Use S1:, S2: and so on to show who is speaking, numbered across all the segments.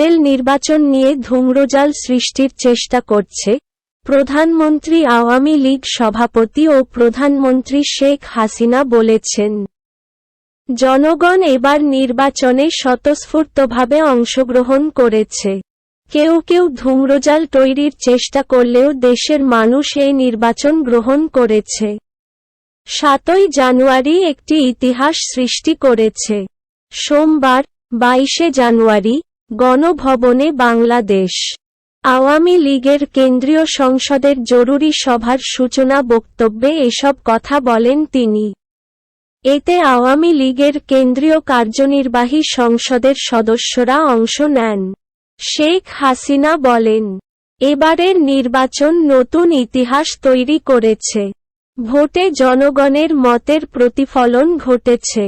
S1: আতেল নির্বাচন নিয়ে ধূম্রজাল সৃষ্টির চেষ্টা করছে। প্রধানমন্ত্রী আওয়ামী লীগ সভাপতি ও প্রধানমন্ত্রী শেখ হাসিনা বলেছেন, জনগণ এবার নির্বাচনে স্বতঃস্ফূর্তভাবে অংশগ্রহণ করেছে। কেউ কেউ ধূম্রজাল তৈরির চেষ্টা করলেও দেশের মানুষ এই নির্বাচন গ্রহণ করেছে। সাতই জানুয়ারি একটি ইতিহাস সৃষ্টি করেছে। সোমবার, বাইশে জানুয়ারি গণভবনে বাংলাদেশ আওয়ামী লীগের কেন্দ্রীয় সংসদের জরুরি সভার সূচনা বক্তব্যে এসব কথা বলেন তিনি। এতে আওয়ামী লীগের কেন্দ্রীয় কার্যনির্বাহী সংসদের সদস্যরা অংশ নেন। শেখ হাসিনা বলেন, এবারের নির্বাচন নতুন ইতিহাস তৈরি করেছে। ভোটে জনগণের মতের প্রতিফলন ঘটেছে।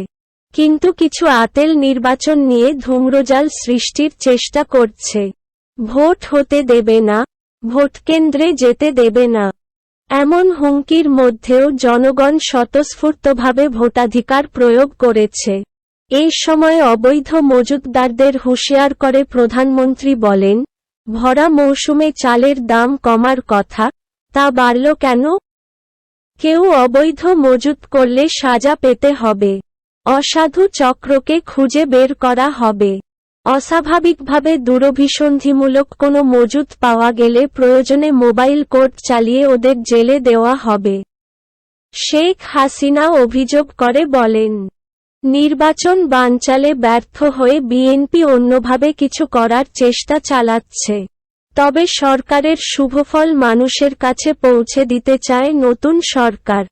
S1: কিন্তু কিছু আতেল নির্বাচন নিয়ে ধূম্রজাল সৃষ্টির চেষ্টা করছে। ভোট হতে দেবে না ভোটকেন্দ্রে যেতে দেবে না। এমন হুমকির মধ্যেও জনগণ স্বতঃস্ফূর্তভাবে ভোটাধিকার প্রয়োগ করেছে। এই সময় অবৈধ মজুতদারদের হুঁশিয়ার করে প্রধানমন্ত্রী বলেন, ভরা মৌসুমে চালের দাম কমার কথা, তা বাড়ল কেন? কেউ অবৈধ মজুত করলে সাজা পেতে হবে। অসাধু চক্রকে খুঁজে বের করা হবে। অস্বাভাবিকভাবে দূরভিসন্ধিমূলক কোনো মজুত পাওয়া গেলে প্রয়োজনে মোবাইল কোর্ট চালিয়ে ওদের জেলে দেওয়া হবে। শেখ হাসিনা অভিযোগ করে বলেন, নির্বাচন বানচালে ব্যর্থ হয়ে বিএনপি অন্যভাবে কিছু করার চেষ্টা চালাচ্ছে। তবে সরকারের শুভফল মানুষের কাছে পৌঁছে দিতে চায় নতুন সরকার।